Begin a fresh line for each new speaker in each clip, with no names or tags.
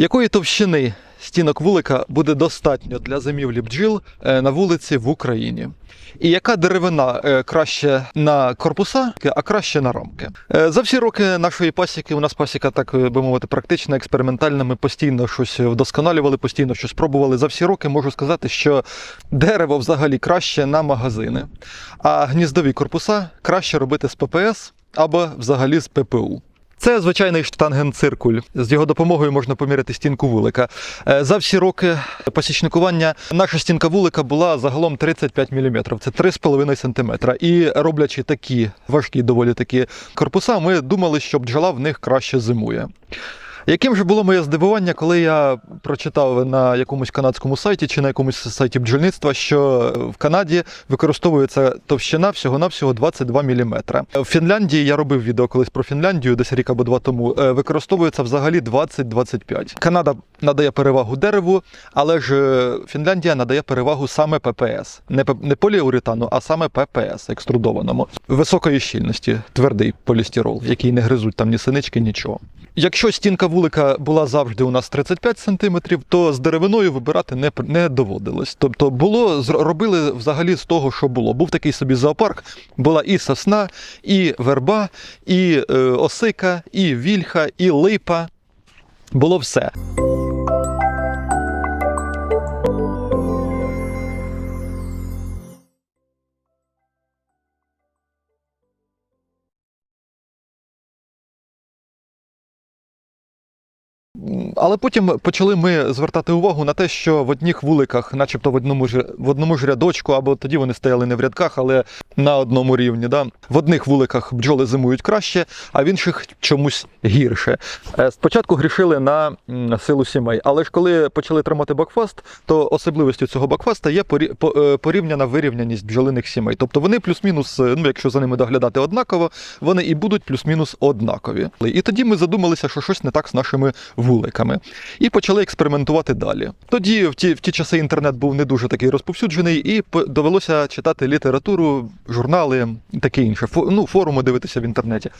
Якої товщини стінок вулика буде достатньо для зимівлі бджіл е, на вулиці в Україні? І яка деревина е, краще на корпуса, а краще на рамки? Е, За всі роки нашої пасіки, у нас пасіка, так би мовити, практична, експериментальна. Ми постійно щось вдосконалювали, постійно щось пробували. За всі роки можу сказати, що дерево взагалі краще на магазини, а гніздові корпуса краще робити з ППС або взагалі з ППУ. Це звичайний штангенциркуль. З його допомогою можна поміряти стінку вулика. Е, За всі роки посічникування наша стінка вулика була загалом 35 мм, це 3,5 см. І роблячи такі важкі, доволі такі корпуса, ми думали, що бджола в них краще зимує. Яким же було моє здивування, коли я прочитав на якомусь канадському сайті чи на якомусь сайті бджільництва, що в Канаді використовується товщина всього-навсього 22 мм. В Фінляндії я робив відео колись про Фінляндію, десь рік або два тому. е, Використовується взагалі 20-25. Канада надає перевагу дереву, але ж е, Фінляндія надає перевагу саме ППС. Не, не поліуретану, а саме ППС екструдованому. Високої щільності, твердий полістирол, який не гризуть там ні синички, нічого. Якщо стінка вулика була завжди у нас 35 см, то з деревиною вибирати не, не доводилось. Тобто було, робили взагалі з того, що було. Був такий собі зоопарк, була і сосна, і верба, і е, осика, і вільха, і липа. Було все. Але потім почали ми звертати увагу на те, що в одних вуликах, начебто в одному ж в одному ж рядочку, або тоді вони стояли не в рядках, але на одному рівні. Да? В одних вуликах бджоли зимують краще, а в інших чомусь гірше. Е, Спочатку грішили на силу сімей, але ж коли почали тримати бакфаст, то особливістю цього бакфаста є е, порівняна вирівняність бджолиних сімей. Тобто вони плюс-мінус, е, ну якщо за ними доглядати однаково, вони і будуть плюс-мінус однакові. І тоді ми задумалися, що щось не так з нашими вуликами. І почали експериментувати далі. Тоді, в ті, в ті часи, інтернет був не дуже такий розповсюджений, і довелося читати літературу, журнали таке інше. Ну, форуми дивитися в інтернеті.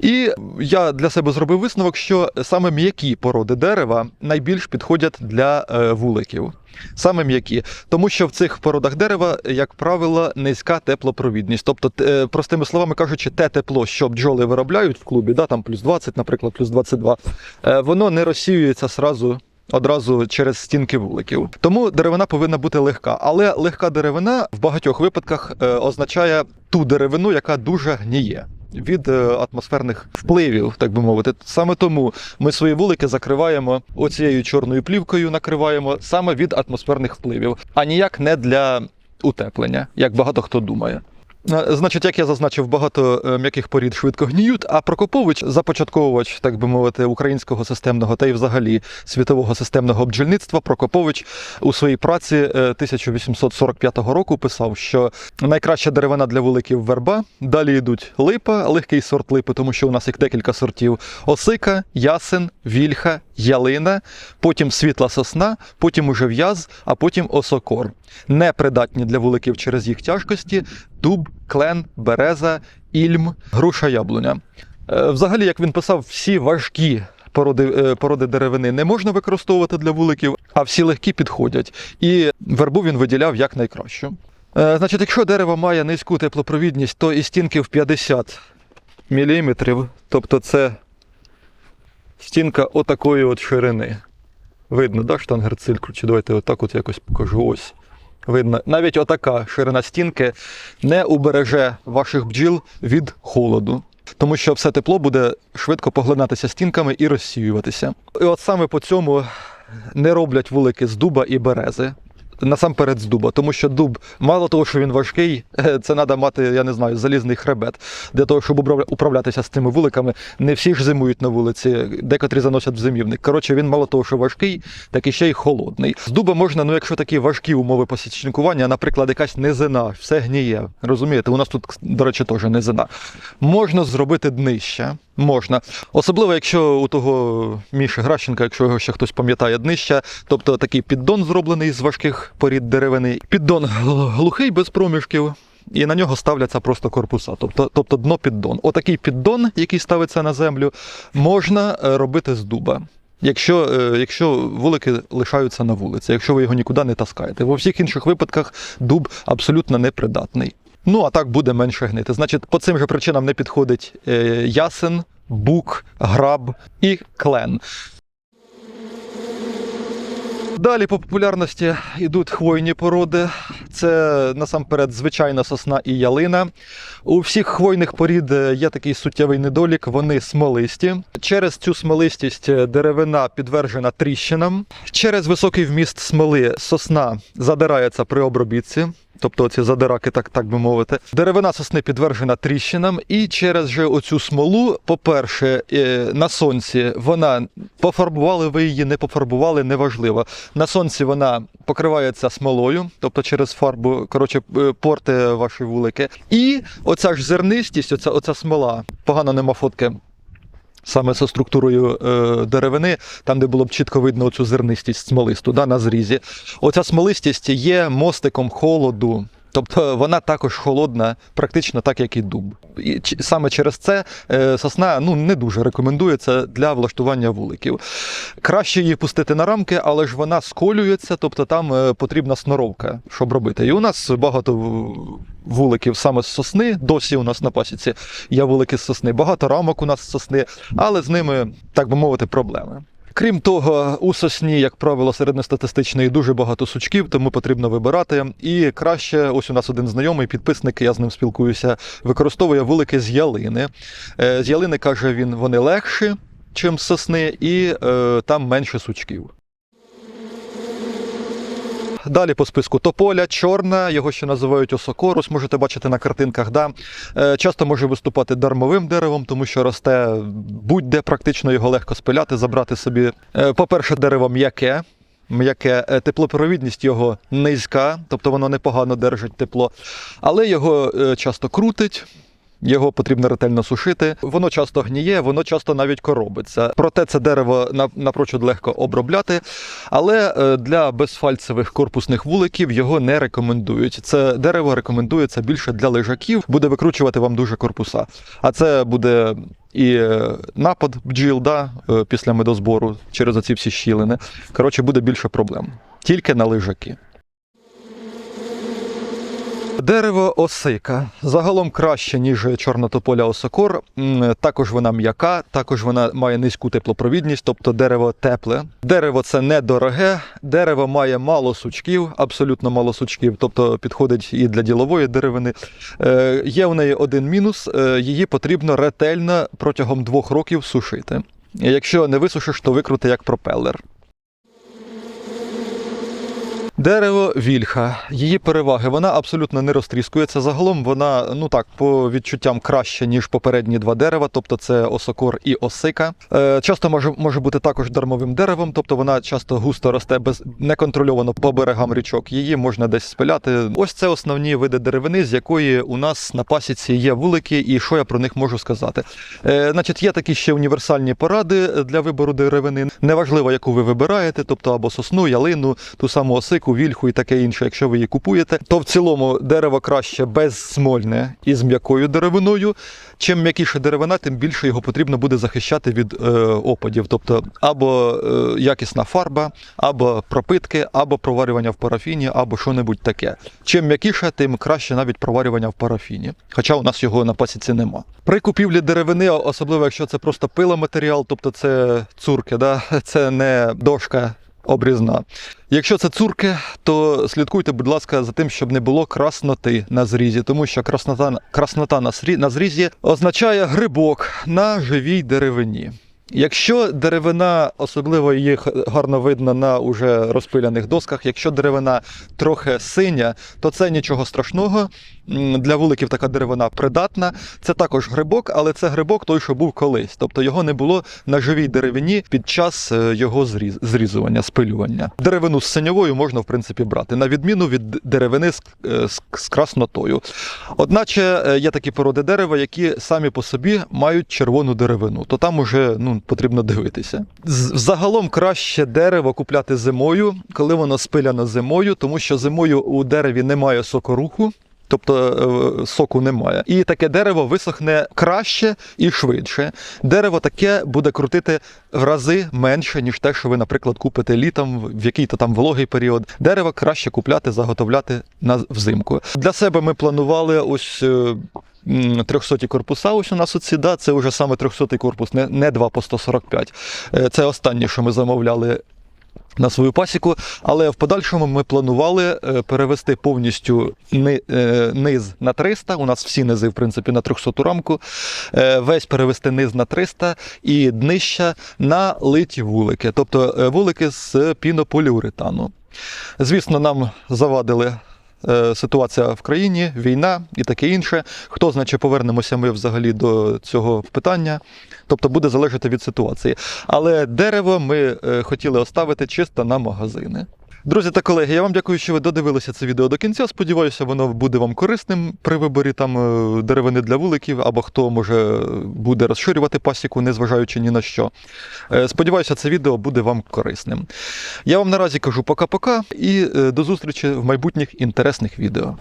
І я для себе зробив висновок, що саме м'які породи дерева найбільш підходять для е, вуликів. Саме м'які, тому що в цих породах дерева, як правило, низька теплопровідність. Тобто, е, простими словами кажучи, те тепло, що бджоли виробляють в клубі, да, там плюс 20, наприклад, плюс 22, е, воно не розсіюється сразу. Одразу через стінки вуликів. Тому деревина повинна бути легка. Але легка деревина в багатьох випадках означає ту деревину, яка дуже гніє від е, атмосферних впливів, так би мовити. Саме тому ми свої вулики закриваємо оцією чорною плівкою, накриваємо саме від атмосферних впливів, а ніяк не для утеплення, як багато хто думає. Е, Значить, як я зазначив, багато е, м'яких порід швидко гніють, а Прокопович, започатковувач, так би мовити, українського системного та й взагалі світового системного бджільництва, Прокопович у своїй праці е, 1845 року писав, що найкраща деревина для вуликів верба. Далі йдуть липа, легкий сорт липи, тому що у нас їх декілька сортів: осика, ясен, вільха, ялина, потім світла сосна, потім уже в'яз, а потім осокор. Непридатні для вуликів через їх тяжкості дуб, клен, береза, ільм, груша яблуня. Е, Взагалі, як він писав, всі важкі породи, е, породи деревини не можна використовувати для вуликів, а всі легкі підходять. І вербу він виділяв як найкращу. Е, Значить, якщо дерево має низьку теплопровідність, то і стінки в 50 мм, тобто це стінка отакої от ширини. Видно, да, штангерциркуль? Чи давайте отак от якось покажу. Ось. Видно, навіть отака ширина стінки не убереже ваших бджіл від холоду. Тому що все тепло буде швидко поглинатися стінками і розсіюватися. І от саме по цьому не роблять вулики з дуба і берези. Насамперед з дуба, тому що дуб, мало того, що він важкий, це треба мати, я не знаю, залізний хребет для того, щоб управля- управлятися з цими вуликами. Не всі ж зимують на вулиці, декотрі заносять в зимівник. Коротше, він мало того, що важкий, так і ще й холодний. З дуба можна, ну якщо такі важкі умови посічникування, наприклад, якась низина, все гніє. Розумієте, у нас тут, до речі, теж низина. Можна зробити днище. Можна. Особливо, якщо у того Міші Гращенка, якщо його ще хтось пам'ятає днища, тобто такий піддон зроблений з важких порід деревини. Піддон глухий без проміжків. І на нього ставляться просто корпуса, тобто, тобто дно піддон. Отакий піддон, який ставиться на землю, можна е, робити з дуба. Якщо, е, якщо вулики лишаються на вулиці, якщо ви його нікуди не таскаєте. Во всіх інших випадках дуб абсолютно непридатний. Ну а так буде менше гнити. Значить, по цим же причинам не підходить е, ясен, бук, граб і клен. Далі по популярності йдуть хвойні породи. Це насамперед звичайна сосна і ялина. У всіх хвойних порід е, є такий суттєвий недолік, вони смолисті. Через цю смолистість е, деревина підтверджена тріщинам. Через високий вміст смоли сосна задирається при обробітці. Тобто ці задираки, так, так би мовити. Деревина сосни підтверджена тріщинам, і через же оцю смолу, по-перше, е, на сонці вона пофарбували ви її, не пофарбували, неважливо. На сонці вона покривається смолою, тобто через фарбу, коротше, е, порти ваші вулики. І оця ж зернистість, оця, оця смола, погано нема фотки. Саме за структурою е, деревини, там, де було б чітко видно цю зернистість смолисту да, на зрізі. Оця смолистість є мостиком холоду. Тобто вона також холодна, практично так, як і дуб. І саме через це е, сосна ну, не дуже рекомендується для влаштування вуликів. Краще її пустити на рамки, але ж вона сколюється, тобто там е, потрібна сноровка, щоб робити. І у нас багато вуликів саме з сосни. Досі у нас на пасіці є вулики з сосни. Багато рамок у нас з сосни, але з ними, так би мовити, проблеми. Крім того, у сосні, як правило, середньостатистичної дуже багато сучків, тому потрібно вибирати. І краще, ось у нас один знайомий підписник, я з ним спілкуюся, використовує вулики з ялини. Е, З ялини каже він, вони легші, чим з сосни, і е, там менше сучків. Далі по списку тополя, чорна, його ще називають осокорус, можете бачити на картинках. Да? Е, Часто може виступати дармовим деревом, тому що росте будь-де, практично його легко спиляти, забрати собі. Е, По-перше, дерево м'яке. М'яке Е, теплопровідність його низька, тобто воно непогано держить тепло, але його часто крутить. Його потрібно ретельно сушити. Воно часто гніє, воно часто навіть коробиться. Проте це дерево на- напрочуд легко обробляти. Але е, для безфальцевих корпусних вуликів його не рекомендують. Це дерево рекомендується більше для лежаків, буде викручувати вам дуже корпуса. А це буде і е, напад бджіл да, е, після медозбору через оці всі щілини. Коротше, буде більше проблем. Тільки на лежаки. Дерево осика загалом краще, ніж чорнотополя осокор. Також вона м'яка, також вона має низьку теплопровідність, тобто дерево тепле. Дерево це недороге, дерево має мало сучків, абсолютно мало сучків, тобто підходить і для ділової деревини. Е, є в неї один мінус: е, її потрібно ретельно протягом двох років сушити. Якщо не висушиш, то викрути як пропелер. Дерево вільха, її переваги, вона абсолютно не розтріскується. Загалом вона, ну так, по відчуттям краще, ніж попередні два дерева, тобто це осокор і осика. Е, часто може, може бути також дармовим деревом, тобто вона часто густо росте без неконтрольовано по берегам річок. Її можна десь спиляти. Ось це основні види деревини, з якої у нас на пасіці є вулики, і що я про них можу сказати. Е, значить, є такі ще універсальні поради для вибору деревини. Неважливо, яку ви вибираєте, тобто або сосну, ялину, ту саму осику, вільху і таке інше. Якщо ви її купуєте, то в цілому дерево краще безсмольне і з м'якою деревиною. Чим м'якіша деревина, тим більше його потрібно буде захищати від е, опадів. Тобто або е, якісна фарба, або пропитки, або проварювання в парафіні, або що-небудь таке. Чим м'якіше, тим краще навіть проварювання в парафіні. Хоча у нас його на пасіці нема. При купівлі деревини, особливо якщо це просто пиломатеріал, тобто це цурки, да? це не дошка обрізна. Якщо це цурки, то слідкуйте, будь ласка, за тим, щоб не було красноти на зрізі, тому що краснота, краснота на, срі- на зрізі означає грибок на живій деревині. Якщо деревина, особливо її гарно видно на уже розпиляних досках, якщо деревина трохи синя, то це нічого страшного. Для вуликів така деревина придатна. Це також грибок, але це грибок той, що був колись. Тобто його не було на живій деревині під час е, його зріз- зрізування, спилювання. Деревину з синьовою можна в принципі брати, на відміну від деревини з, е, з, з краснотою. Одначе е, є такі породи дерева, які самі по собі мають червону деревину, то там уже ну, потрібно дивитися. Загалом краще дерево купляти зимою, коли воно спиляно зимою, тому що зимою у дереві немає сокоруху. Тобто е, соку немає. І таке дерево висохне краще і швидше. Дерево таке буде крутити в рази менше, ніж те, що ви, наприклад, купите літом в який-то там вологий період. Дерево краще купляти, заготовляти на взимку. Для себе ми планували ось. е, 300 корпуса ось у нас оці, да, це вже саме 300 корпус, не, не 2 по 145. Е, Це останнє, що ми замовляли на свою пасіку, але в подальшому ми планували е, перевести повністю е, низ на 300. У нас всі низи, в принципі, на 300 рамку. Е, Весь перевести низ на 300 і днища на литі вулики, тобто вулики з пінополіуретану. Звісно, нам завадили. Е, Ситуація в країні, війна і таке інше. Хто знає, чи повернемося ми взагалі до цього питання? Тобто буде залежати від ситуації. Але дерево ми е, хотіли оставити чисто на магазини. Друзі та колеги, я вам дякую, що ви додивилися це відео до кінця. Сподіваюся, воно буде вам корисним при виборі там е, деревини для вуликів, або хто може буде розширювати пасіку, незважаючи ні на що. Е, Сподіваюся, це відео буде вам корисним. Я вам наразі кажу пока-пока і е, до зустрічі в майбутніх інтересних відео.